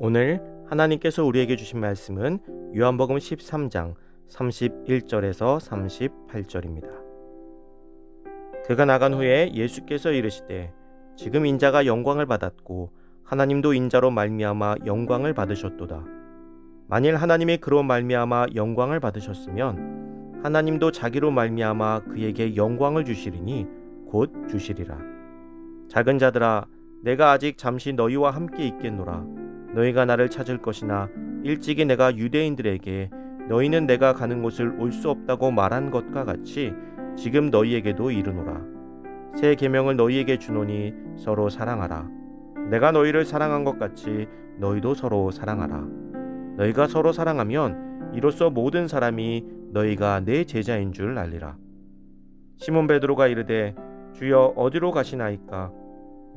오늘 하나님께서 우리에게 주신 말씀은 요한복음 13장 31절에서 38절입니다. 그가 나간 후에 예수께서 이르시되 지금 인자가 영광을 받았고 하나님도 인자로 말미암아 영광을 받으셨도다. 만일 하나님이 그로 말미암아 영광을 받으셨으면 하나님도 자기로 말미암아 그에게 영광을 주시리니 곧 주시리라. 작은 자들아 내가 아직 잠시 너희와 함께 있겠노라. 너희가 나를 찾을 것이나 일찍이 내가 유대인들에게 너희는 내가 가는 곳을 올 수 없다고 말한 것과 같이 지금 너희에게도 이르노라. 새 계명을 너희에게 주노니 서로 사랑하라. 내가 너희를 사랑한 것 같이 너희도 서로 사랑하라. 너희가 서로 사랑하면 이로써 모든 사람이 너희가 내 제자인 줄 알리라. 시몬 베드로가 이르되 주여 어디로 가시나이까?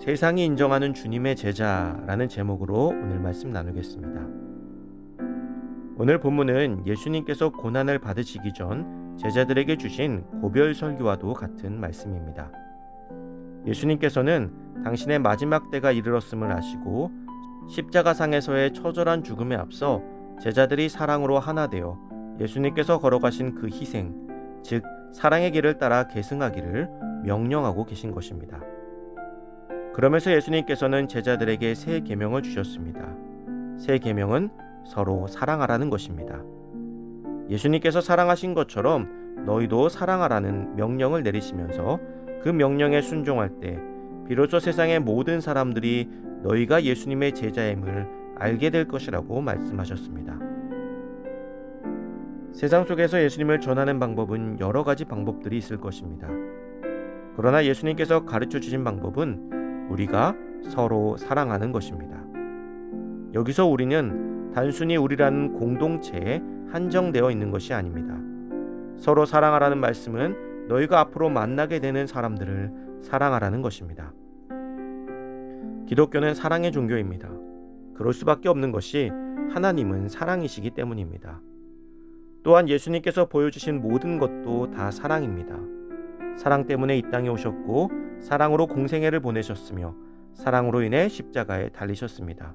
세상이 인정하는 주님의 제자라는 제목으로 오늘 말씀 나누겠습니다. 오늘 본문은 예수님께서 고난을 받으시기 전 제자들에게 주신 고별 설교와도 같은 말씀입니다. 예수님께서는 당신의 마지막 때가 이르렀음을 아시고 십자가상에서의 처절한 죽음에 앞서 제자들이 사랑으로 하나 되어 예수님께서 걸어가신 그 희생, 즉 사랑의 길을 따라 계승하기를 명령하고 계신 것입니다. 그러면서 예수님께서는 제자들에게 새 계명을 주셨습니다. 새 계명은 서로 사랑하라는 것입니다. 예수님께서 사랑하신 것처럼 너희도 사랑하라는 명령을 내리시면서 그 명령에 순종할 때 비로소 세상의 모든 사람들이 너희가 예수님의 제자임을 알게 될 것이라고 말씀하셨습니다. 세상 속에서 예수님을 전하는 방법은 여러 가지 방법들이 있을 것입니다. 그러나 예수님께서 가르쳐 주신 방법은 우리가 서로 사랑하는 것입니다. 여기서 우리는 단순히 우리라는 공동체에 한정되어 있는 것이 아닙니다. 서로 사랑하라는 말씀은 너희가 앞으로 만나게 되는 사람들을 사랑하라는 것입니다. 기독교는 사랑의 종교입니다. 그럴 수밖에 없는 것이 하나님은 사랑이시기 때문입니다. 또한 예수님께서 보여주신 모든 것도 다 사랑입니다. 사랑 때문에 이 땅에 오셨고 사랑으로 공생애를 보내셨으며 사랑으로 인해 십자가에 달리셨습니다.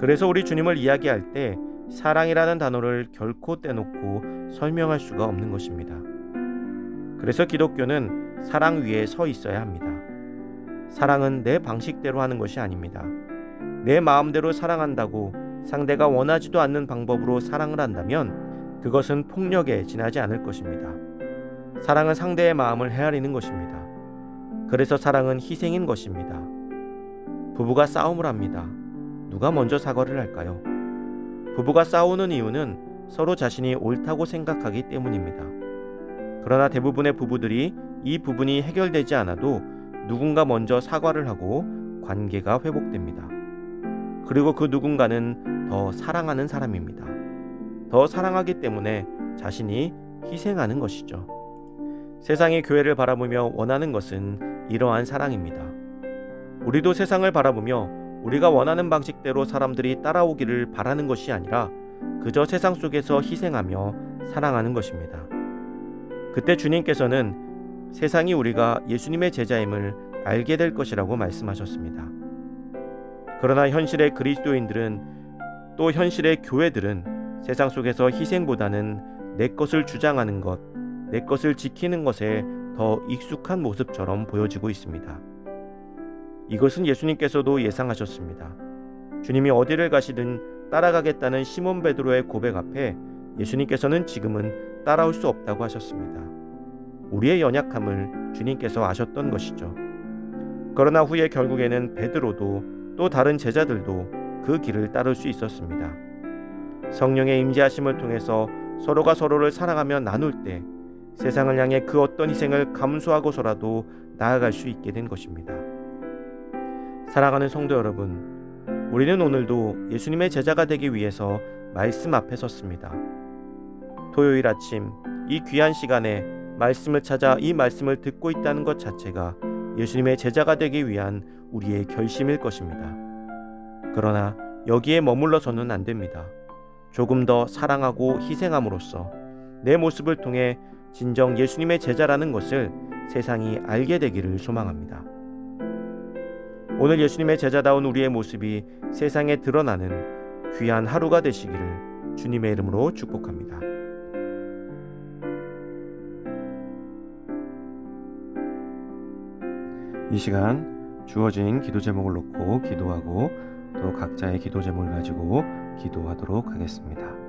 그래서 우리 주님을 이야기할 때 사랑이라는 단어를 결코 떼놓고 설명할 수가 없는 것입니다. 그래서 기독교는 사랑 위에 서 있어야 합니다. 사랑은 내 방식대로 하는 것이 아닙니다. 내 마음대로 사랑한다고 상대가 원하지도 않는 방법으로 사랑을 한다면 그것은 폭력에 지나지 않을 것입니다. 사랑은 상대의 마음을 헤아리는 것입니다. 그래서 사랑은 희생인 것입니다. 부부가 싸움을 합니다. 누가 먼저 사과를 할까요? 부부가 싸우는 이유는 서로 자신이 옳다고 생각하기 때문입니다. 그러나 대부분의 부부들이 이 부분이 해결되지 않아도 누군가 먼저 사과를 하고 관계가 회복됩니다. 그리고 그 누군가는 더 사랑하는 사람입니다. 더 사랑하기 때문에 자신이 희생하는 것이죠. 세상이 교회를 바라보며 원하는 것은 이러한 사랑입니다. 우리도 세상을 바라보며 우리가 원하는 방식대로 사람들이 따라오기를 바라는 것이 아니라 그저 세상 속에서 희생하며 사랑하는 것입니다. 그때 주님께서는 세상이 우리가 예수님의 제자임을 알게 될 것이라고 말씀하셨습니다. 그러나 현실의 그리스도인들은 또 현실의 교회들은 세상 속에서 희생보다는 내 것을 주장하는 것, 내 것을 지키는 것에 더 익숙한 모습처럼 보여지고 있습니다. 이것은 예수님께서도 예상하셨습니다. 주님이 어디를 가시든 따라가겠다는 시몬 베드로의 고백 앞에 예수님께서는 지금은 따라올 수 없다고 하셨습니다. 우리의 연약함을 주님께서 아셨던 것이죠. 그러나 후에 결국에는 베드로도 또 다른 제자들도 그 길을 따를 수 있었습니다. 성령의 임재하심을 통해서 서로가 서로를 사랑하며 나눌 때 세상을 향해 그 어떤 희생을 감수하고서라도 나아갈 수 있게 된 것입니다. 사랑하는 성도 여러분, 우리는 오늘도 예수님의 제자가 되기 위해서 말씀 앞에 섰습니다. 토요일 아침 이 귀한 시간에 말씀을 찾아 이 말씀을 듣고 있다는 것 자체가 예수님의 제자가 되기 위한 우리의 결심일 것입니다. 그러나 여기에 머물러서는 안 됩니다. 조금 더 사랑하고 희생함으로써 내 모습을 통해 진정 예수님의 제자라는 것을 세상이 알게 되기를 소망합니다. 오늘 예수님의 제자다운 우리의 모습이 세상에 드러나는 귀한 하루가 되시기를 주님의 이름으로 축복합니다. 이 시간 주어진 기도 제목을 놓고 기도하고 또 각자의 기도 제목을 가지고 기도하도록 하겠습니다.